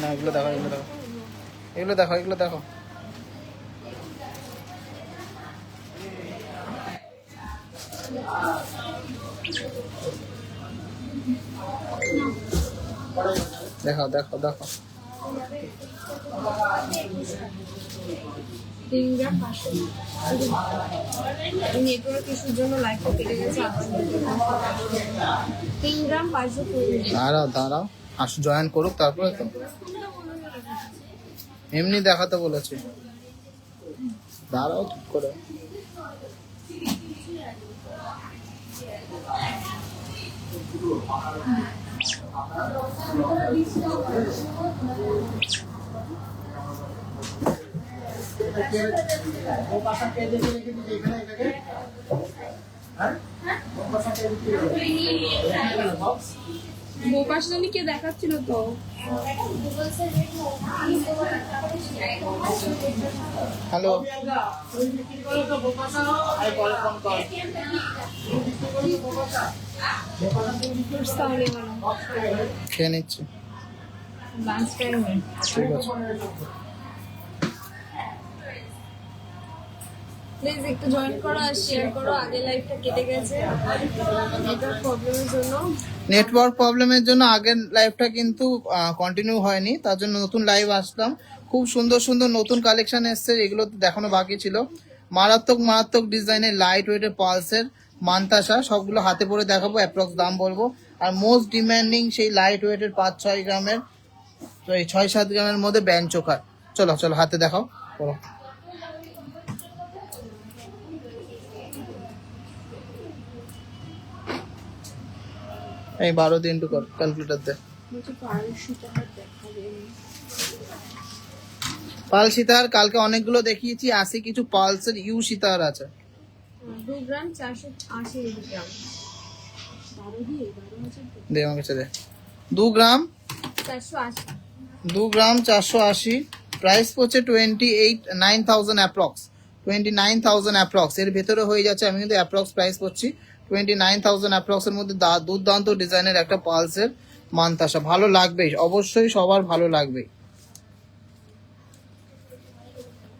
না এগুলো দেখো এগুলো দেখো। এগুলো দেখো এগুলো দেখো। দেখো দেখো দেখো। দাঁড়াও দাঁড়াও। আস জয়েন করুক তারপরে তো। এমনি দেখাতে বলেছে। দাঁড়াও ঠিক করে। বোপাস জানি কে দেখাচ্ছিল তো? হ্যালো। খেয়ে নিচ্ছি। লাঞ্চ টাইমে ঠিক আছে। প্লিজ একটু জয়েন করো আর শেয়ার করো, আগে লাইফটা কেটে গেছে। নেটওয়ার্ক প্রবলেমের জন্য। নেটওয়ার্ক প্রবলেমের জন্য আগের লাইভটা কিন্তু কন্টিনিউ হয়নি। তার জন্য নতুন লাইভ আসলাম। খুব সুন্দর সুন্দর নতুন কালেকশন এসছে, এগুলো দেখানো বাকি ছিল। মারাত্মক মারাত্মক ডিজাইনের লাইট ওয়েটের পালসের মান্তাসা, সবগুলো হাতে পরে দেখাবো অ্যাপ্রক্স দাম বলব। আর মোস্ট ডিম্যান্ডিং সেই লাইট ওয়েটের পাঁচ, ছয় গ্রামের ছয়, সাত গ্রামের মধ্যে ব্যান চোকার চলো চলো, হাতে দেখাও করো এই বারো দিন টু ক্যালকুলেটার দে পাল সীতাহার কালকে অনেকগুলো দেখিয়েছি আসি কিছু পালসের ইউ সীতাহার আছে। দু গ্রাম চারশো আশি। দে আমার কাছে দে দু। গ্রাম? চারশো আশি। দু গ্রাম চারশো আশি। প্রাইস পড়ছে twenty eight nine thousand approx twenty nine thousand approx এর ভেতরে হয়ে যাচ্ছে আমি কিন্তু অ্যাপ্রক্স প্রাইস করছি টোয়েন্টি নাইন থাউজেন্ড অ্যাপ্রক্স এর মধ্যে দুর্দান্ত ডিজাইনের একটা পালসের মানতাসা। ভালো লাগবেই অবশ্যই সবার ভালো লাগবেই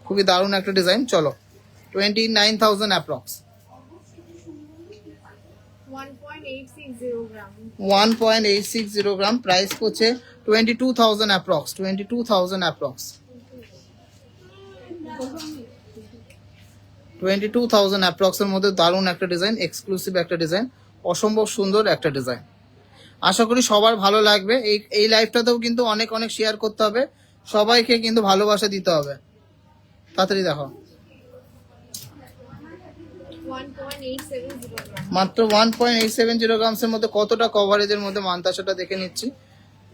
খুবই দারুণ একটা ডিজাইন চলো। Twenty nine thousand approx one point eight six zero gram price করছে twenty two thousand approx twenty two thousand approx twenty two thousand অ্যাপ্রক্সের মধ্যে দারুণ একটা ডিজাইন এক্সক্লুসিভ একটা ডিজাইন অসম্ভব সুন্দর একটা ডিজাইন। আশা করি সবার ভালো লাগবে। এই এই লাইভটাতেও কিন্তু অনেক অনেক শেয়ার করতে হবে। সবাইকে কিন্তু ভালোবাসা দিতে হবে। তাড়াতাড়ি দেখো। মাত্র one point eight seven zero গ্রামসের মধ্যে কতটা কভারেজের মধ্যে মান্তাসাটা দেখে নিচ্ছি।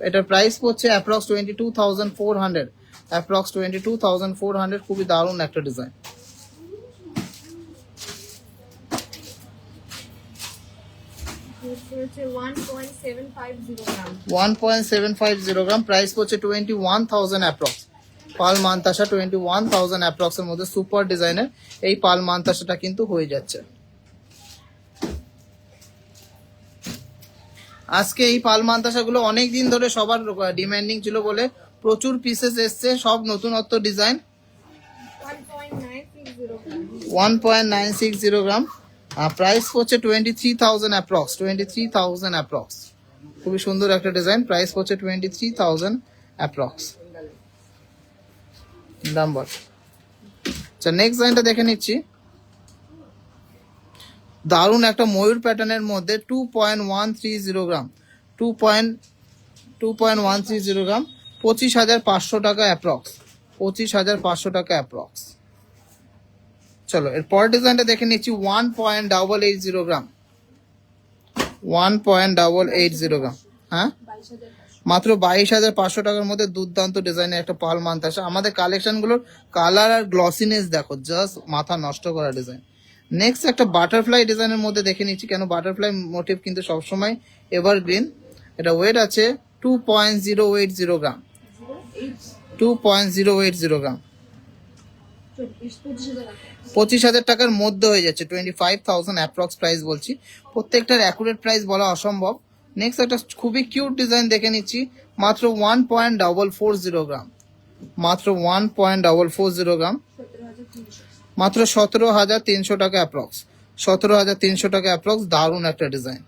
এটার প্রাইস পড়ছে approx twenty two thousand four hundred approx twenty two thousand four hundred খুবই দারুণ একটা ডিজাইন হচ্ছে one point seven five zero gram one point seven five zero gram price one thousand approx পাল মান্তাসা টোয়েন্টি ওয়ান থাউজেন্ড অ্যাপ্রক্সের মধ্যে super ডিজাইনের এই পাল মান্তাসাটা কিন্তু হয়ে যাচ্ছে। আজকে এই পাল মান্তাসাগুলো অনেক দিন ধরে সবার ডিমান্ডিং ছিল বলে প্রচুর পিসেস এসছে সব নতুনত্ব design one point nine six zero gram one point nine six zero gram price পড়ছে twenty three thousand approx twenty three thousand approx খুবই সুন্দর একটা ডিজাইন প্রাইস পড়ছে টোয়েন্টি থ্রি থাউজেন্ড অ্যাপ্রক্স দাম বল। আচ্ছা নেক্সট ডিজাইনটা দেখে নিচ্ছি। দারুণ একটা ময়ূর প্যাটার্নের মধ্যে two point one three zero gram two point two point one three zero gram পঁচিশ হাজার পাঁচশো টাকা অ্যাপ্রক্স পঁচিশ হাজার পাঁচশো টাকা অ্যাপ্রক্স চলো এর পরের ডিজাইনটা দেখে নিচ্ছি one point double eight zero gram one point double eight zero gram হ্যাঁ? মাত্র বাইশ হাজার পাঁচশো টাকার মধ্যে দুর্দান্ত ডিজাইনের একটা পাল মান্থ আসে। আমাদের কালেকশনগুলোর কালার আর গ্লসিনেস দেখো জাস্ট মাথা নষ্ট করা ডিজাইন নেক্সট একটা বাটারফ্লাই ডিজাইনের মধ্যে দেখে নিচ্ছি, কেন বাটারফ্লাই মোটিভ কিন্তু সবসময় এভারগ্রিন এটা ওয়েট আছে two point zero eight zero gram two point zero eight zero gram পঁচিশ হাজার টাকার মধ্যে হয়ে যাচ্ছে twenty five thousand approx price বলছি। প্রত্যেকটার অ্যাকুরেট প্রাইস বলা অসম্ভব। নেক্সট একটা খুবই কিউট ডিজাইন দেখে নিচ্ছি মাত্র one point double four zero gram মাত্র one point double four zero gram মাত্র সতেরো হাজার তিনশো টাকা অ্যাপ্রক্স সতেরো হাজার তিনশো টাকা অ্যাপ্রক্স দারুণ একটা ডিজাইন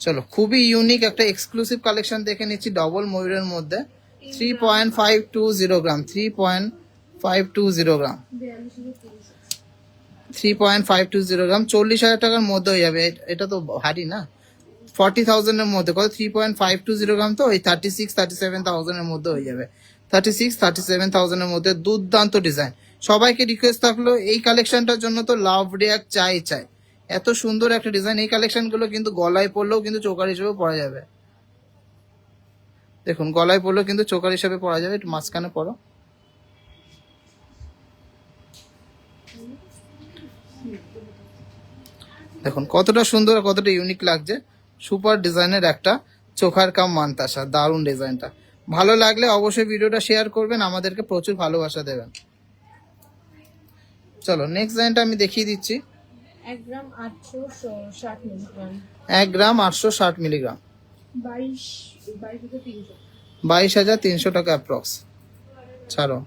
চলো খুবই ইউনিক একটা এক্সক্লুসিভ কালেকশন দেখে নিচ্ছি ডবল ময়ূরের মধ্যে। Three point five two zero gram three point five two zero gram. Three point five two zero gram, চল্লিশ হাজার টাকার মধ্যে হয়ে যাবে। এটা তো না। থাউজেন্ডের মধ্যে three point five two zero gram তো ওই থার্টি সিক্স থার্টি সেভেন মধ্যে হয়ে যাবে। থার্টি সিক্স থার্টি সেভেন থাউজেন্ডের মধ্যে দুর্দান্ত ডিজাইন সবাইকে রিকোয়েস্ট থাকল, এই কালেকশনটার জন্য তো লাভ রিয়াক চাই চাই। এত সুন্দর একটা ডিজাইন এই কালেকশনগুলো কিন্তু গলায় পরলেও কিন্তু চোকার হিসেবে পরা যাবে। দেখুন, গলায় পরলেও কিন্তু চোকার হিসেবে পরা যাবে, একটু মাঝখানে পরো দেখুন কতটা সুন্দর আর কতটা ইউনিক লাগছে। সুপার ডিজাইনের একটা চোখার কাম মানতাসা দারুণ ডিজাইনটা ভালো লাগলে অবশ্যই ভিডিওটা শেয়ার করবেন আমাদেরকে প্রচুর ভালোবাসা দেবেন। চলো নেক্সট ডিজাইনটা আমি দেখিয়ে দিচ্ছি। এক গ্রাম আটশো ষাট মিলিগ্রাম বাইশ হাজার তিনশো। টাকা অ্যাপ্রক্স ছাড়ো।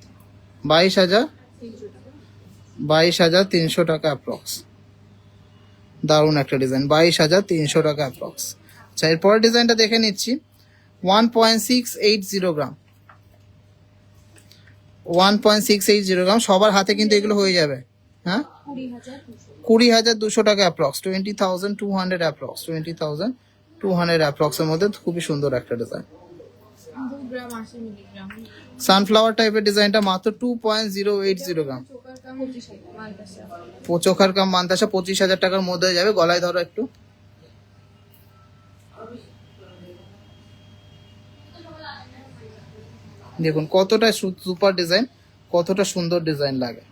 বাইশ হাজার বাইশ হাজার তিনশো টাকা অ্যাপ্রক্স দারুণ একটা ডিজাইন বাইশ হাজার তিনশো টাকা অ্যাপ্রক্স আচ্ছা এরপরের ডিজাইনটা দেখে নিচ্ছি। One point six eight zero gram one point six eight zero gram সবার হাতে কিন্তু এগুলো হয়ে যাবে। হ্যাঁ? কুড়ি হাজার দুশো টাকা approx twenty thousand two hundred approx twenty thousand two hundred অ্যাপ্রক্সের মধ্যে খুবই সুন্দর একটা ডিজাইন দু গ্রাম আশি মিলিগ্রাম সানফ্লাওয়ার টাইপের ডিজাইনটা মাত্র two point zero eight zero gram. চোখার কাম মান্তাসা। পঁচিশ হাজার টাকার মধ্যে হয়ে যাবে। গলায় ধরো একটু। দেখুন কতটা সুপার ডিজাইন কতটা সুন্দর ডিজাইন লাগে।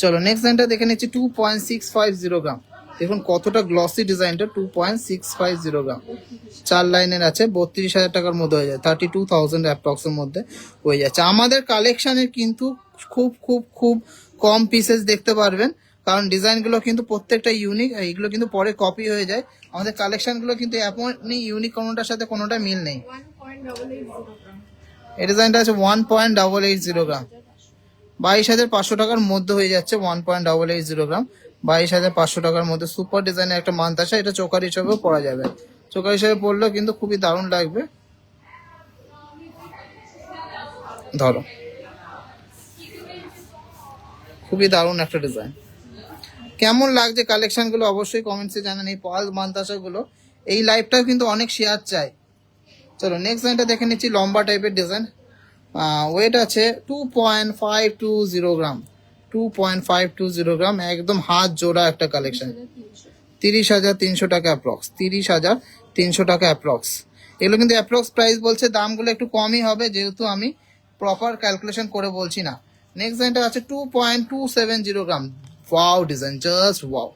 চলো নেক্সট ডিজাইনটা দেখে নিচ্ছি two point six five zero gram. দেখুন কতটা গ্লসি ডিজাইনটা two point six five zero gram চার লাইনের আছে, বত্রিশ হাজার টাকার মধ্যে হয়ে যায় থার্টি টু থাউজেন্ড অ্যাপ্রক্সের মধ্যে হয়ে যাচ্ছে। আমাদের কালেকশানের কিন্তু খুব খুব খুব কম পিসেস দেখতে পারবেন, কারণ ডিজাইনগুলো কিন্তু প্রত্যেকটা ইউনিক এইগুলো কিন্তু পরে কপি হয়ে যায়। আমাদের কালেকশানগুলো কিন্তু এমনই ইউনিক কোনোটার সাথে কোনোটা মিল নেই। এই ডিজাইনটা আছে one point double eight zero gram বাইশ হাজার পাঁচশো টাকার মধ্যে হয়ে যাচ্ছে one point double eight zero gram বাইশ হাজার পাঁচশো টাকার মধ্যে সুপার ডিজাইনের একটা মান্থ আসে এটা চোকার হিসেবেও পরা যাবে। চোকার হিসেবে পরলেও কিন্তু খুবই দারুণ লাগবে। ধরো। খুবই দারুণ একটা ডিজাইন। কেমন লাগছে কালেকশনগুলো অবশ্যই কমেন্টসে জানান, এই পাল মান্তাসাগুলো এই লাইফটাও কিন্তু অনেক শেয়ার চাই। চলো নেক্সট ডিজাইনটা দেখে নিচ্ছি, লম্বা টাইপের ডিজাইন। ওয়েট আছে two point five two zero gram two point five two zero gram একদম হাত জোড়া একটা কালেকশন তিরিশ হাজার তিনশো টাকা অ্যাপ্রক্স তিরিশ হাজার তিনশো টাকা অ্যাপ্রক্স এগুলো কিন্তু অ্যাপ্রক্স প্রাইস বলছে, দামগুলো একটু কমই হবে, যেহেতু আমি প্রপার ক্যালকুলেশন করে বলছি না। নেক্সট ডিজাইনটা আছে two point two seven zero gram wow design just wow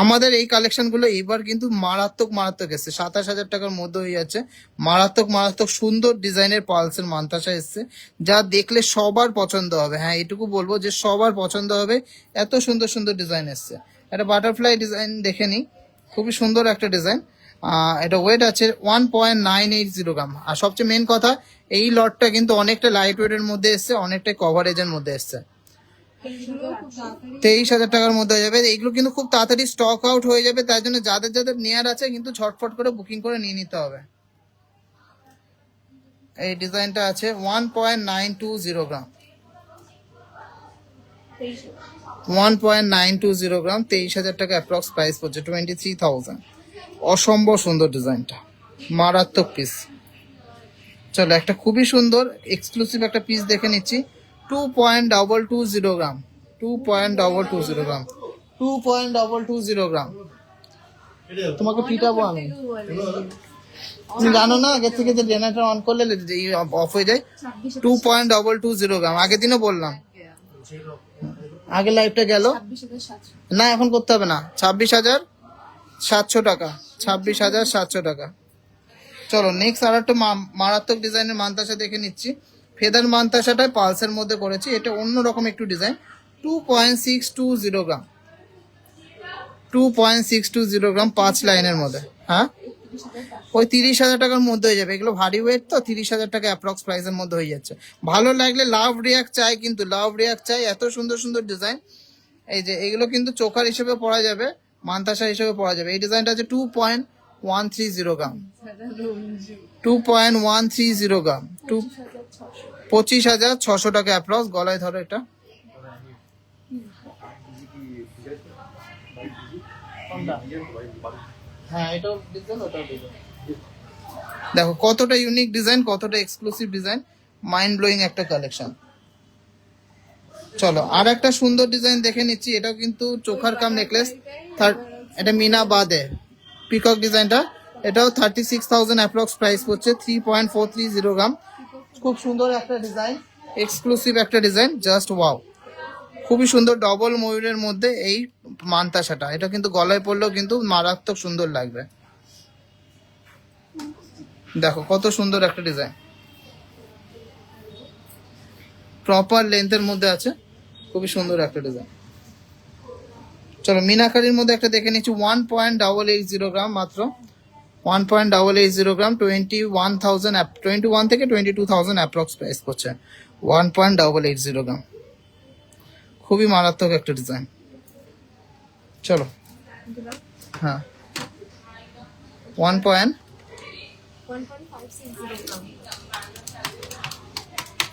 আমাদের এই কালেকশনগুলো এবার কিন্তু মারাত্মক মারাত্মক এসছে। সাতাশ হাজার টাকার মধ্যে হয়ে যাচ্ছে। মারাত্মক মারাত্মক সুন্দর ডিজাইনের পালসের মান্তাসা এসছে। যা দেখলে সবার পছন্দ হবে। হ্যাঁ এটুকু বলব যে সবার পছন্দ হবে। এত সুন্দর সুন্দর ডিজাইন এসছে। একটা বাটারফ্লাই ডিজাইন দেখে নিই। খুবই সুন্দর একটা ডিজাইন। এটা ওয়েট আছে one point nine eight zero gram. আর সবচেয়ে মেন কথা, এই লটটা কিন্তু অনেকটা লাইট ওয়েটের মধ্যে এসছে অনেকটা কভারেজের মধ্যে এসছে। তেইশ হাজার টাকার মধ্যে হয়ে যাবে। এইগুলো কিন্তু খুব তাড়াতাড়ি স্টক আউট হয়ে যাবে তাই জন্য যাদের যাদের নেয়ার আছে কিন্তু ঝটফট করে বুকিং করে নিয়ে নিতে হবে। এই ডিজাইনটা আছে one point nine two zero gram one point nine two zero gram তেইশ হাজার টাকা অ্যাপ্রক্স প্রাইস পড়ছে টোয়েন্টি থ্রি থাউজেন্ড অসম্ভব সুন্দর ডিজাইনটা মারাত্মক পিস চলো, একটা খুবই সুন্দর এক্সক্লুসিভ একটা পিস দেখে নিচ্ছি। Two point double two zero gram two point double two zero gram two point double two zero gram তোমাকে পিটাবো আমি তুমি জানো না আগে থেকে যে জেনারেটর অন করলে অফ হয়ে যায়। Two point double two zero gram আগের দিনও বললাম। আগে লাইফটা গেল। না এখন করতে হবে না। ছাব্বিশ হাজার সাতশো টাকা। ছাব্বিশ হাজার সাতশো টাকা। চলো নেক্সট আর একটা মারাত্মক ডিজাইনের মান্তাসা দেখে নিচ্ছি। ফেদার মান্তাসাটাই পালসের মধ্যে করেছি এটা অন্য রকম একটু design. Two point six two zero gram. Two point six two zero gram পাঁচ লাইনের মধ্যে হ্যাঁ? ওই তিরিশ হাজার টাকার মধ্যে হয়ে যাবে। এগুলো ভারী ওয়েট তো তিরিশ হাজার টাকা অ্যাপ্রক্স প্রাইসের মধ্যে হয়ে যাচ্ছে। ভালো লাগলে লাভ রিয়াক্ট চাই কিন্তু লাভ রিয়াক্ট চাই এত সুন্দর সুন্দর ডিজাইন। এই যে এগুলো কিন্তু চোখার হিসেবে পড়া যাবে মান্তাসা হিসেবে পড়া যাবে। এই ডিজাইনটা হচ্ছে two point one three zero gram. Two point one three zero gram. Two পঁচিশ হাজার ছশো টাকা অ্যাপ্রক্স গলায় ধরো এটা। হ্যাঁ দেখো কতটা ইউনিক ডিজাইন কতটা এক্সক্লুসিভ ডিজাইন মাইন্ড ব্লোয়িং একটা কালেকশন চলো আর একটা সুন্দর ডিজাইন দেখে নিচ্ছি এটাও কিন্তু চোখার কাম নেকলেস এটা মিনা বাদে। পিকক ডিজাইনটা এটাও thirty six thousand approx price পড়ছে three point four three zero gram খুব সুন্দর একটা ডিজাইন। এক্সক্লুসিভ একটা ডিজাইন জাস্ট ওয়াও খুবই সুন্দর ডবল ময়ূরের মধ্যে এই মানতাসাটা এটা কিন্তু গলায় পড়লেও কিন্তু মারাত্মক সুন্দর লাগবে। দেখো, কত সুন্দর একটা ডিজাইন। প্রপার লেন্থের মধ্যে আছে, খুবই সুন্দর একটা ডিজাইন। চলো, মিনাকারির মধ্যে একটা দেখে নিচ্ছি। One point double eight zero gram মাত্র। One point double eight zero gram twenty one thousand twenty one থেকে twenty two thousand approx price করছে। One point double eight zero gram খুবই মারাত্মক একটা ডিজাইন চলো। হ্যাঁ। ওয়ান পয়েন্ট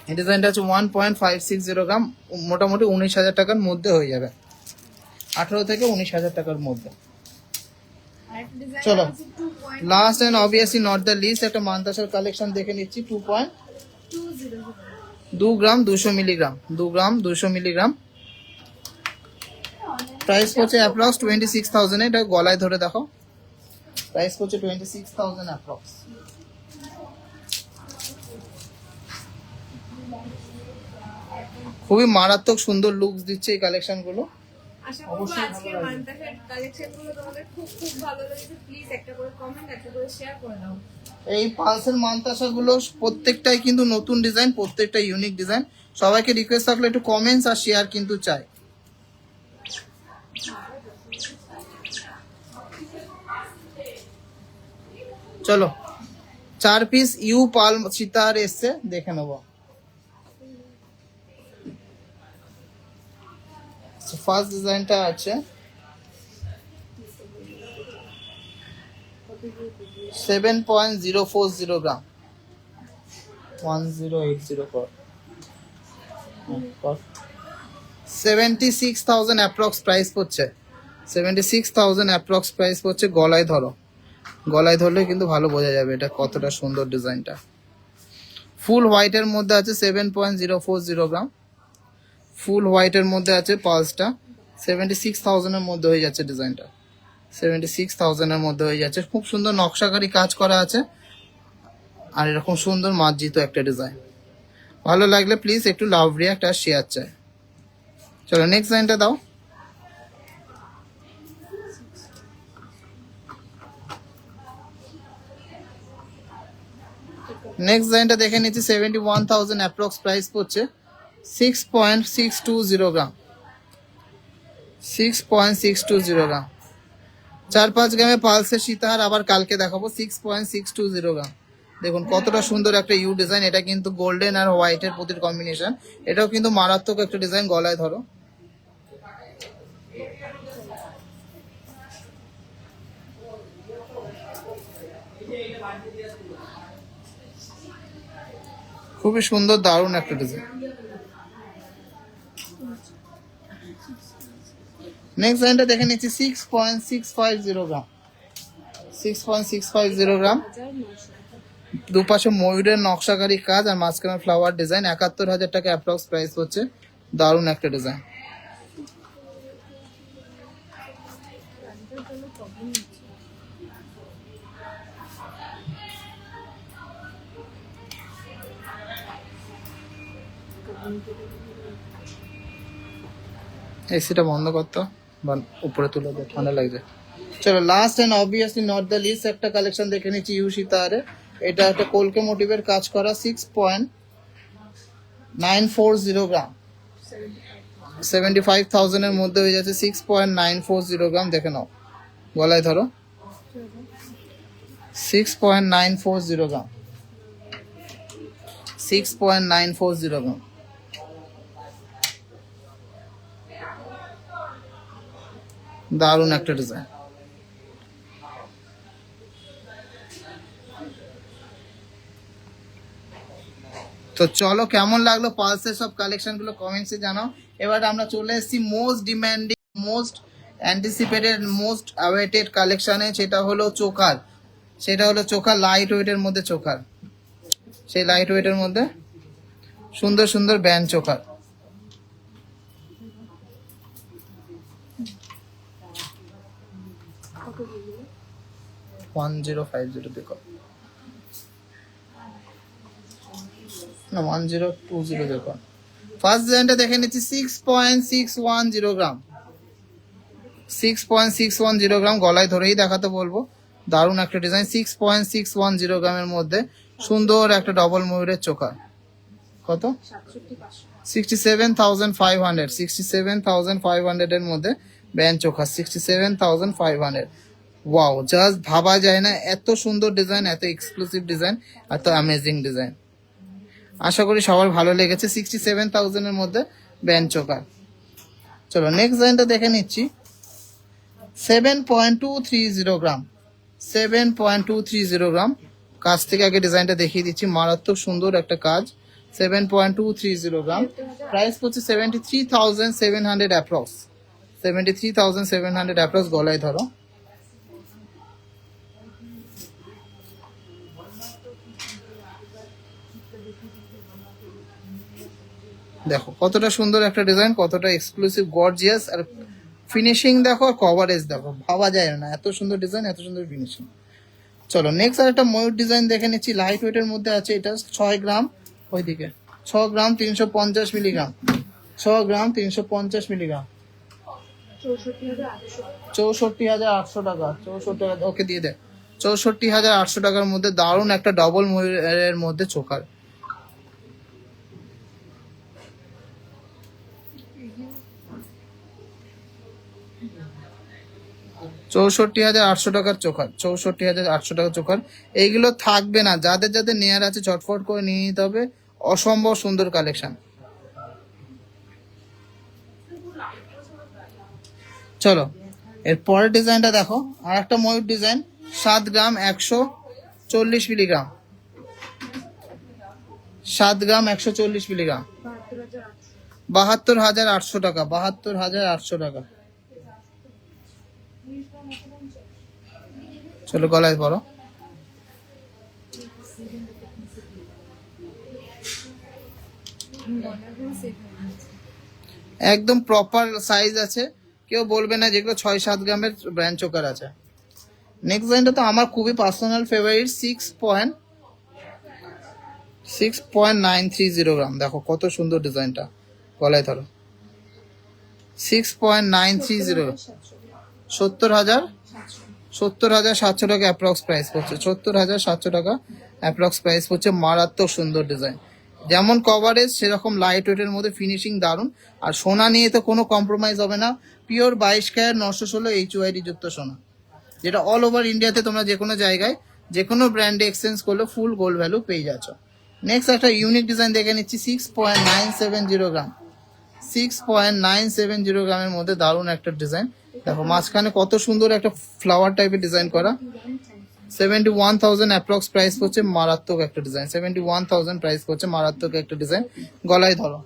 এই ডিজাইনটা হচ্ছে one point five six zero gram মোটামুটি উনিশ হাজার টাকার মধ্যে হয়ে যাবে। আঠারো থেকে উনিশ হাজার টাকার মধ্যে। চলো। Last and obviously not the least একটা মান্তাসার কালেকশন দেখে নিচ্ছি টু পয়েন্ট দু গ্রাম দুশো মিলিগ্রাম দু গ্রাম দুশো মিলিগ্রাম প্রাইস পড়ছে অ্যাপ্রক্স টোয়েন্টি সিক্স থাউজেন্ড এটা গলায় ধরে দেখো। প্রাইস পড়ছে টোয়েন্টি সিক্স থাউজেন্ড অ্যাপ্রক্স খুবই মারাত্মক সুন্দর লুকস দিচ্ছে এই কালেকশনগুলো। আশা করব অবশ্যই ভালো আজকের লাগবে। মান্তাসের কালেকশনগুলো তোমাদের খুব খুব ভালো লেগেছে। প্লিজ একটা করে কমেন্ট একটা করে শেয়ার করে দাও। এই পালসের মানতাসা গুলো প্রত্যেকটাই কিন্তু নতুন ডিজাইন প্রত্যেকটা ইউনিক ডিজাইন সবাইকে রিকোয়েস্ট থাকলে একটু কমেন্টস আর শেয়ার কিন্তু চাই। চলো চার পিস ইউ পাল সীতার এসছে দেখে নেব। ফার্স্ট ডিজাইনটা আছে। Seven point zero four zero gram one zero eight zero four seventy six thousand approx price পড়ছে। Seventy six thousand approx price পড়ছে গলায় ধরো। গলায় ধরলে কিন্তু ভালো বোঝা যাবে এটা কতটা সুন্দর ডিজাইনটা ফুল হোয়াইটের মধ্যে আছে seven point zero four zero gram full হোয়াইটের মধ্যে আছে পালসটা। সেভেন্টি সিক্স থাউজেন্ডের মধ্যে হয়ে যাচ্ছে ডিজাইনটা। সেভেন্টি সিক্স থাউজেন্ডের মধ্যে হয়ে যাচ্ছে। খুব সুন্দর নকশাকারী কাজ করা আছে। আর এরকম সুন্দর মার্জিত একটা ডিজাইন। ভালো লাগলে প্লিজ একটু লাভ রিয়াক্ট আর শেয়ার চাই। চলো নেক্সট ডিজাইনটা দাও। নেক্সট ডিজাইনটা দেখে নিচ্ছি। Seventy one thousand approx price পড়ছে। Six point six two zero gram six point six two zero gram চার পাঁচ গ্রামে পালসের সীতাহার আবার কালকে দেখাবো six point six two zero gram দেখুন, কতটা সুন্দর একটা ইউ ডিজাইন এটা কিন্তু গোল্ডেন আর হোয়াইটের প্রতির কম্বিনেশন এটাও কিন্তু মারাত্মক একটা ডিজাইন গলায় ধরো। খুবই সুন্দর, দারুণ একটা ডিজাইন নেক্সট লাইনটা দেখে নিচ্ছি six point six five zero gram six point six five zero gram দুপাশে ময়ূরের নকশাকারী কাজ আর মাঝখানে ফ্লাওয়ার ডিজাইন একাত্তর হাজার টাকা অ্যাপ্রক্স প্রাইস হচ্ছে। দারুণ একটা ডিজাইন এসিটা বন্ধ করতো উপরে তুলে দে ঠান্ডা লাগছে চলো last and obviously not the least একটা কালেকশন দেখে নিচ্ছি ইউ সীতাহারে এটা একটা কলকে মোটিভের কাজ করা six point nine four zero gram seventy five থাউজেন্ডের মধ্যে হয়ে যাচ্ছে six point nine four zero gram দেখে নাও। গলায় ধরো। Six point nine four zero gram six point nine four zero gram দারুণ একটা ডিজাইন তো চলো কেমন লাগল পালসের সব কালেকশনগুলো কমেন্টসে জানাও। এবার আমরা চলে এসেছি most demanding most anticipated most awaited কালেকশনে সেটা হলো চোকার সেটা হলো চোকার লাইট ওয়েটের মধ্যে চোকার সেই লাইট ওয়েটের মধ্যে সুন্দর সুন্দর band choker one zero five zero দেখো না ওয়ান জিরো টু জিরো দেখো ফার্স্ট ডিজাইনটা দেখে নিচ্ছি six point six one zero gram six point six one zero gram গলায় ধরেই দেখাতে বলব। দারুণ একটা design six point six one zero গ্রামের মধ্যে। সুন্দর একটা ডবল ময়ূরের চোখা। কত? Sixty seven thousand five hundred sixty seven thousand five হান্ড্রেডের মধ্যে band choker sixty seven thousand five hundred wow just ভাবা যায় না, এত সুন্দর ডিজাইন এত এক্সক্লুসিভ ডিজাইন এত অ্যামেজিং ডিজাইন আশা করি সবার ভালো লেগেছে সিক্সটি সেভেন থাউজেন্ডের মধ্যে ব্যান চোখা চলো নেক্সট ডিজাইনটা দেখে নিচ্ছি। Seven point two three zero gram seven point two three zero gram কাছ থেকে আগে ডিজাইনটা দেখিয়ে দিচ্ছি, মারাত্মক সুন্দর একটা কাজ। Seven point two three zero gram price পড়ছে seventy three thousand seven hundred approx seventy three thousand seven hundred approx গলায় ধরো। দেখো, কতটা সুন্দর একটা ডিজাইন কতটা এক্সক্লুসিভ গর্জিয়াস আর ফিনিশিং দেখো আর কভারেজ দেখো, ভাবা যায় না। এত সুন্দর ডিজাইন এত সুন্দর ফিনিশিং চলো নেক্সট আর একটা ময়ূর ডিজাইন দেখে নিচ্ছি। লাইট ওয়েটের মধ্যে আছে এটা, ছয় গ্রাম, ওইদিকে। ছ গ্রাম, তিনশো পঞ্চাশ মিলিগ্রাম ছ গ্রাম, তিনশো পঞ্চাশ মিলিগ্রাম চৌষট্টি হাজার আটশো টাকা, চৌষট্টি হাজার, ওকে দিয়ে দে। চৌষট্টি হাজার আটশো টাকার মধ্যে দারুণ একটা ডবল ময়ূরের মধ্যে চোখার চৌষট্টি হাজার আটশো টাকার চোখার চৌষট্টি হাজার আটশো টাকার চোখার এইগুলো থাকবে না, যাদের যাদের নেয়ার আছে চটফট করে নিয়ে নিতে হবে। অসম্ভব সুন্দর কালেকশন চলো, এর পরের ডিজাইনটা দেখো। আর একটা ময়ূর ডিজাইন সাত গ্রাম একশো চল্লিশ মিলিগ্রাম সাত গ্রাম একশো চল্লিশ মিলিগ্রাম বাহাত্তর হাজার আটশো টাকা, বাহাত্তর হাজার আটশো টাকা। চলো গলায় পড়ো একদম প্রপার সাইজ আছে। কেউ বলবে না যেগুলো ছয় সাত গ্রামের ব্র্যান্ড চোকার আছে। নেক্সট ডিজাইনটা তো আমার খুবই personal favourite six point six point nine three zero gram দেখো কত সুন্দর ডিজাইনটা গলায় ধরো। Six point nine three zero সত্তর হাজার সত্তর হাজার সাতশো টাকা অ্যাপ্রক্স প্রাইস পড়ছে। সত্তর হাজার সাতশো টাকা অ্যাপ্রক্স প্রাইস পড়ছে। মারাত্মক সুন্দর ডিজাইন যেমন কভারেজ সেরকম লাইট ওয়েটের মধ্যে ফিনিশিং দারুণ। আর সোনা নিয়ে তো কোনো কম্প্রোমাইজ হবে না। পিওর বাইশ ক্যারেট, নশো ষোলো এইচ ওয়াইডি যুক্ত সোনা। যেটা অল ওভার ইন্ডিয়াতে তোমরা যে কোনো জায়গায়, যে কোনো ব্র্যান্ডে এক্সচেঞ্জ করলে ফুল গোল্ড ভ্যালু পেয়ে যাচ্ছ। নেক্সট একটা ইউনিক ডিজাইন দেখে নিচ্ছি। Six point nine seven zero gram six point nine seven zero গ্রামের মধ্যে দারুণ একটা ডিজাইন দেখো, মাঝখানে কত সুন্দর একটা ফ্লাওয়ার টাইপের ডিজাইন করা। Seventy one thousand approx price পড়ছে মারাত্মক একটা design seventy one thousand price পড়ছে মারাত্মক একটা ডিজাইন গলায় ধরো।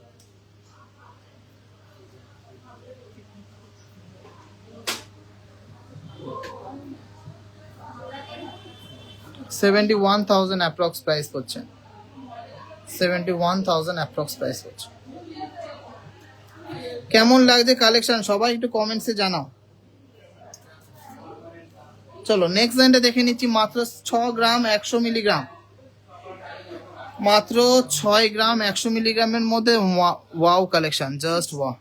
Seventy one thousand approx price পড়ছে seventy one thousand approx price পড়ছে কেমন লাগছে কালেকশন সবাই একটু কমেন্টসে জানাও। চলো নেক্সট লাইনটা দেখে নিচ্ছি, মাত্র ছ গ্রাম একশো মিলিগ্রাম মাত্র ছয় গ্রাম একশো মিলিগ্রামের মধ্যে wow collection just wow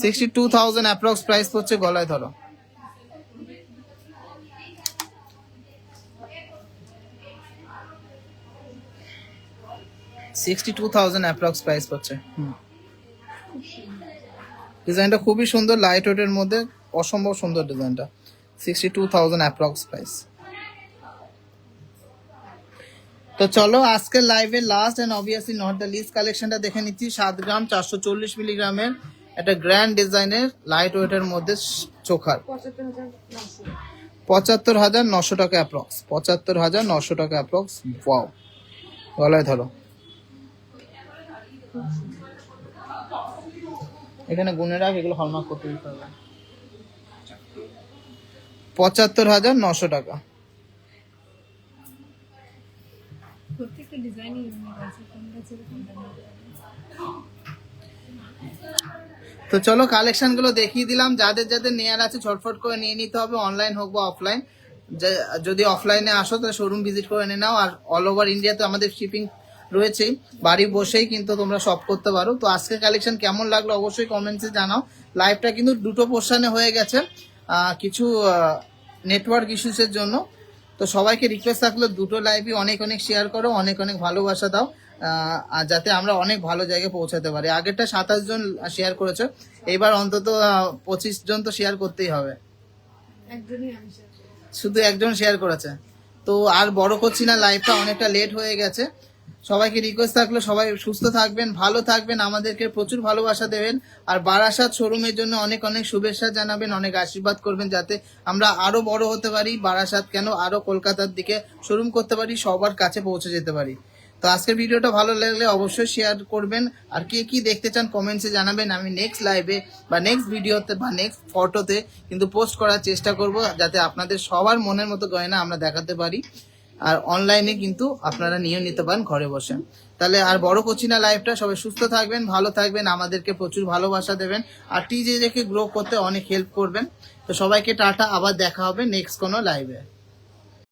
sixty two thousand approx price পড়ছে গলায়, ধরো। Sixty two thousand approx price পড়ছে ডিজাইনটা খুবই সুন্দর লাইট ওয়েটের মধ্যে, অসম্ভব সুন্দর ডিজাইনটা sixty two thousand approx price তো চলো, আজকের লাইভে last and obviously not the least কালেকশনটা দেখে নিচ্ছি। সাত গ্রাম, চারশো চল্লিশ মিলিগ্রামের একটা গ্র্যান্ড ডিজাইনের লাইট ওয়েটের মধ্যে চোখার। পঁচাত্তর হাজার নশো টাকা অ্যাপ্রক্স পঁচাত্তর হাজার নশো টাকা অ্যাপ্রক্স ওয়াও গলায় ধরো। এখানে গুনে রাখ, এগুলো হলমার্ক করতে দিতে হবে। পঁচাত্তর হাজার নশো টাকা তো চলো কালেকশনগুলো দেখিয়ে দিলাম যাদের যাদের নেয়ার আছে ছটফট করে নিয়ে নিতে হবে অনলাইন হোক বা অফলাইন যদি অফলাইনে আসো তাহলে শোরুম ভিজিট করে নিয়ে নাও আর অল ওভার ইন্ডিয়াতে আমাদের শিপিং রয়েছেই বাড়ি বসেই কিন্তু তোমরা শপ করতে পারো তো আজকে কালেকশন কেমন লাগল অবশ্যই কমেন্টসে জানাও লাইভটা কিন্তু দুটো পোর্শনে হয়ে গেছে কিছু নেটওয়ার্ক ইস্যুসের জন্য। তো সবাইকে রিকোয়েস্ট থাকল দুটো লাইভই অনেক অনেক শেয়ার করো অনেক অনেক ভালোবাসা দাও আর যাতে আমরা অনেক ভালো জায়গায় পৌঁছাতে পারি। আগেরটা সাতাশ জন শেয়ার করেছে এবার অন্তত পঁচিশ জন তো শেয়ার করতেই হবে। শুধু একজন শেয়ার করেছে। তো আর বড় করছি না লাইভটা অনেকটা লেট হয়ে গেছে। সবাইকে রিকোয়েস্ট থাকল, সবাই সুস্থ থাকবেন, ভালো থাকবেন, আমাদেরকে প্রচুর ভালোবাসা দেবেন। আর বারাসাত শোরুমের জন্য অনেক অনেক শুভেচ্ছা জানাবেন, অনেক আশীর্বাদ করবেন যাতে আমরা আরও বড় হতে পারি, বারাসাত কেন আরও কলকাতার দিকে শোরুম করতে পারি, সবার কাছে পৌঁছে যেতে পারি। তো আজকের ভিডিওটা ভালো লাগলে অবশ্যই শেয়ার করবেন। আর কে কি দেখতে চান কমেন্টসে জানাবেন, আমি নেক্সট লাইভে বা নেক্সট ভিডিওতে বা নেক্সট ফটোতে কিন্তু পোস্ট করার চেষ্টা করব, যাতে আপনাদের সবার মনের মতো গয়না আমরা দেখাতে পারি। আর অনলাইনে কিন্তু আপনারা নিয়ে নিতে পারেন ঘরে বসে। তাহলে আর বড় করছি না লাইফটা সবাই সুস্থ থাকবেন, ভালো থাকবেন, আমাদেরকে প্রচুর ভালোবাসা দেবেন। আর টিজে রেখে গ্রো করতে অনেক হেল্প করবেন। তো সবাইকে টাটা, আবার দেখা হবে নেক্সট কোনো লাইভে